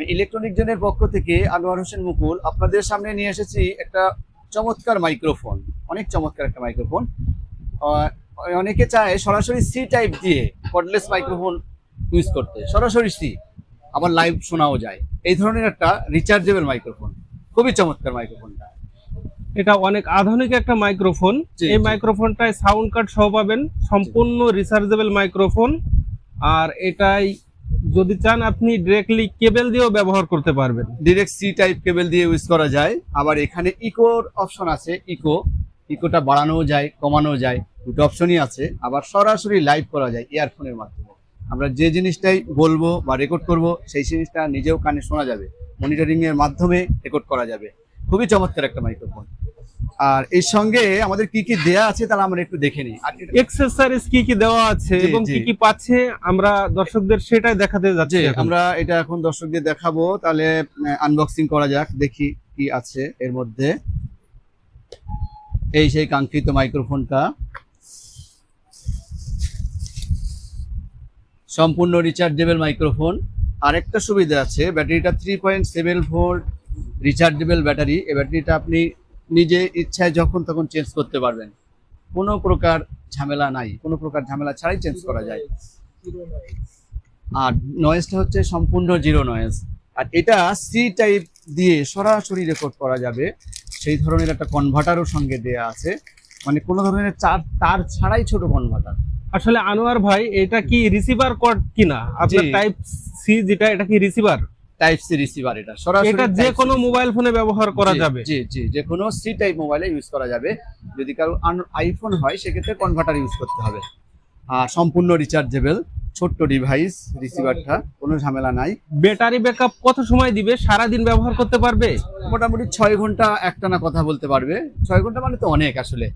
আমি ইলেকট্রনিক জনের পক্ষ থেকে আনোয়ার হোসেন মুকুল আপনাদের সামনে নিয়ে এসেছি একটা চমৎকার মাইক্রোফোন অনেক চমৎকার একটা মাইক্রোফোন অনেকে চায় সরাসরি সি টাইপ দিয়ে কর্ডলেস মাইক্রোফোন ইউজ করতে। সরাসরি সি আবার লাইভ শোনাও যায়। এই ধরনের একটা রিচার্জেবল মাইক্রোফোন খুবই চমৎকার মাইক্রোফোনটা এটা অনেক আধুনিক একটা মাইক্রোফোন এই মাইক্রোফোনটায় সাউন্ড কার্ড সহ পাবেন সম্পূর্ণ রিচার্জেবল মাইক্রোফোন আর এটাই যদি চান আপনি ডিরেক্টলি কেবল দিয়েও ব্যবহার করতে পারবেন। ডিরেক্ট সি টাইপ কেবল দিয়ে ইউজ করা যায়। আবার এখানে ইকোর অপশন আছে ইকো ইকোটা বাড়ানো যায় কমানো যায়। দুটো অপশনই আছে। আবার সরাসরি লাইভ করা যায় ইয়ারফোনের মাধ্যমে। আমরা যে জিনিসটাই বলব বা রেকর্ড করব, সেই জিনিসটা নিজেও কানে শোনা যাবে। মনিটরিং এর মাধ্যমে রেকর্ড করা যাবে। খুবই চমৎকার একটা মাইক্রোফোন আর এর সঙ্গে আমাদের কি কি দেয়া আছে তাহলে আমরা একটু দেখে নিই। এক্সেসরিজ কি কি দেওয়া আছে এবং কি কি পাচ্ছে আমরা দর্শকদের সেটাই দেখাতে যাচ্ছি আমরা এটা এখন দর্শকদের দেখাবো তাহলে আনবক্সিং করা যাক দেখি কি আছে এর মধ্যে। এই সেই কাঙ্ক্ষিত মাইক্রোফোনটা সম্পূর্ণ রিচার্জেবল মাইক্রোফোন আরেকটা সুবিধা আছে ব্যাটারিটা three point seven volt rechargeable battery এই ব্যাটারিটা আপনি নিজে ইচ্ছায় যখন তখন চেঞ্জ করতে পারবেন। কোনো প্রকার ঝামেলা নাই। কোনো প্রকার ঝামেলা ছাড়াই চেঞ্জ করা যায়। আর নয়েজটা হচ্ছে সম্পূর্ণ জিরো নয়েজ আর এটা সি টাইপ দিয়ে সরাসরি রেকর্ড করা যাবে। সেই ধরনের একটা কনভার্টারও সঙ্গে দেয়া আছে। মানে কোনো ধরনের চার তার ছাড়াই ছোট কনভার্টার আসলে আনোয়ার ভাই এটা কি রিসিভার কর্ড কিনা? আপনার টাইপ সি যেটা এটা কি রিসিভার টাইপ সি রিসিভার এটা। সরাসরি এটা যে কোনো মোবাইল ফোনে ব্যবহার করা যাবে। জি জি যে কোনো সি টাইপ মোবাইলে ইউজ করা যাবে। যদি কারও আইফোন হয় সেক্ষেত্রে কনভার্টার ইউজ করতে হবে। আর সম্পূর্ণ রিচার্জেবল ছোট্ট ডিভাইস রিসিভারটা কোনো ঝামেলা নাই। ব্যাটারি ব্যাকআপ কত সময় দিবে? সারা দিন ব্যবহার করতে পারবে? মোটামুটি ছয় ঘণ্টা একটানা কথা বলতে পারবে। ছয় ঘণ্টা মানে তো অনেক আসলে।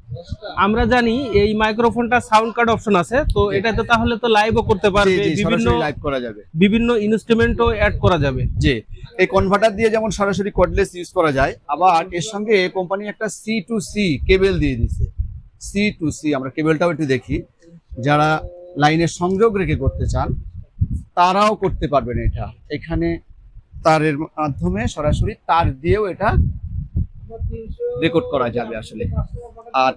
আমরা জানি এই মাইক্রোফোনটা সাউন্ড কার্ড অপশন আছে তো। এটাতে তাহলে তো লাইভও করতে পারবে বিভিন্ন লাইভ করা যাবে। বিভিন্ন ইনস্ট্রুমেন্টও অ্যাড করা যাবে। জি এই কনভার্টার দিয়ে যেমন সরাসরি কর্ডলেস ইউজ করা যায় আবার এর সঙ্গে কোম্পানি একটা সি টু সি কেবল দিয়ে দিছে সি টু সি আমরা কেবলটাও একটু দেখি। যারা লাইনের সংযোগ রেখে করতে চান, তারাও করতে পারবেন এটা। এখানে তারের মাধ্যমে সরাসরি তার দিয়েও এটা রেকর্ড করা যাবে আসলে। আর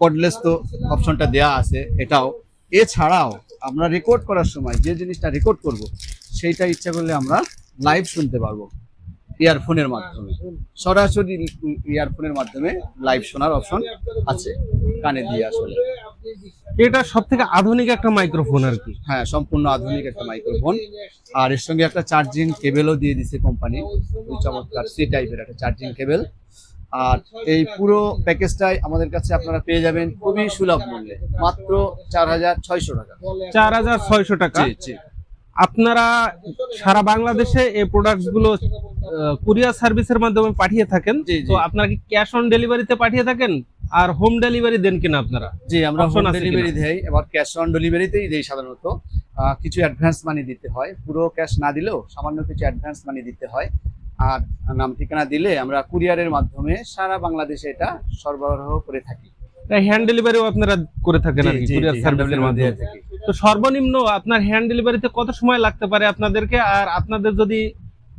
কর্ডলেস তো অপশনটা দেয়া আছে, এটাও। এছাড়াও আমরা রেকর্ড করার সময় যে জিনিসটা রেকর্ড করব, সেইটা ইচ্ছা করলে আমরা লাইভ শুনতে পারব ইয়ারফোনের মাধ্যমে। সরাসরি ইয়ারফোনের মাধ্যমে লাইভ শোনার অপশন আছে, কানে দিয়ে আসলে। এটা সব থেকে আধুনিক একটা মাইক্রোফোন আর কি। হ্যাঁ সম্পূর্ণ আধুনিক একটা মাইক্রোফোন আর এর সঙ্গে একটা চার্জিং কেবেলও দিয়ে দিছে কোম্পানি ওই চমৎকার সি টাইপের একটা চার্জিং কেবেল আর এই পুরো প্যাকেজটাই আমাদের কাছে আপনারা পেয়ে যাবেন খুবই সুলভ মূল্যে মাত্র চার হাজার ছয়শো টাকা। চার হাজার ছয়শো টাকা? আপনারা সারা বাংলাদেশে এই প্রোডাক্টসগুলো কুরিয়ার সার্ভিসের মাধ্যমে পাঠিয়ে থাকেন। তো আপনারা কি ক্যাশ অন ডেলিভারিতে পাঠিয়ে থাকেন? আর হোম ডেলিভারি দেন কিনা আপনারা? জি আমরা হোম ডেলিভারি দেই এবার ক্যাশ অন ডেলিভারিতেই দেই সাধারণত। কিছু অ্যাডভান্স মানি দিতে হয়। পুরো ক্যাশ না দিলেও সামান্য কিছু অ্যাডভান্স মানি দিতে হয়। আর নাম ঠিকানা দিলে আমরা কুরিয়ারের মাধ্যমে সারা বাংলাদেশে এটা সরবরাহ করে থাকি। হ্যান্ড ডেলিভারিও আপনারা করে থাকেন আর কি কুরিয়ার সার্ভিসের মাধ্যমে। তো সর্বনিম্ন আপনার হ্যান্ড ডেলিভারিতে কত সময় লাগতে পারে আপনাদেরকে? আর আপনাদের যদি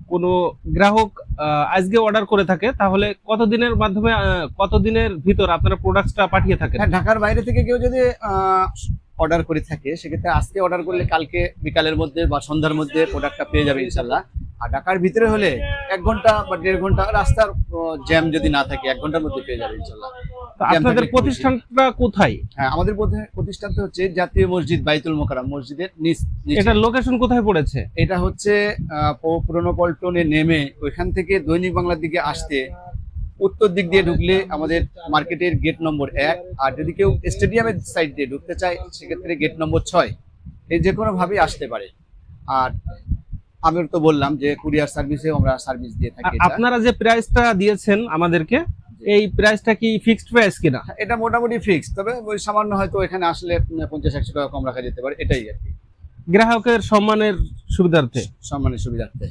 কোনো গ্রাহক আজকে অর্ডার করে থাকে তাহলে কত দিনের মাধ্যমে আহ, কত দিনের ভিতর আপনারা প্রোডাক্টসটা পাঠিয়ে থাকেন? হ্যাঁ ঢাকার বাইরে থেকে কেউ যদি অর্ডার করে থাকে সেক্ষেত্রে আজকে অর্ডার করলে কালকে বিকালের মধ্যে বা সন্ধ্যার মধ্যে প্রোডাক্টটা পেয়ে যাবে ইনশাল্লাহ আর ঢাকার ভিতরে হলে এক ঘণ্টা বা দেড় ঘণ্টা রাস্তার জ্যাম যদি না থাকে এক ঘণ্টার মধ্যে পেয়ে যাবে ইনশাল্লাহ আপনাদের। প্রতিষ্ঠানটা কোথায়? হ্যাঁ আমাদের প্রতিষ্ঠানটা হচ্ছে জাতীয় মসজিদ বাইতুল মোকাররম মসজিদের। এটার লোকেশন কোথায় পড়েছে? এটা হচ্ছে পুরনো পল্টনে নেমে ওইখান থেকে দৈনিক বাংলার দিকে আসতে উত্তর দিক দিয়ে ঢুকলে আমাদের মার্কেটের গেট নম্বর এক। আর যদি কেউ স্টেডিয়ামের সাইড দিয়ে ঢুকতে চায় সেক্ষেত্রে গেট নম্বর ছয়। এই যে কোনো ভাবেই আসতে পারে। আর আমি তো বললাম যে কুরিয়ার সার্ভিসেও আমরা সার্ভিস দিয়ে থাকি আপনারা যে প্রাইসটা দিয়েছেন আমাদেরকে এই প্রাইসটা কি ফিক্সড প্রাইস কিনা? এটা মোটামুটি ফিক্সড তবে ওই সামান্য হয়তো এখানে আসলে পঞ্চাশ একশো টাকা কম রাখা যেতে পারে এটাই আর কি। গ্রাহকের সম্মানের সুবিধার্থে? সম্মানের সুবিধার্থে।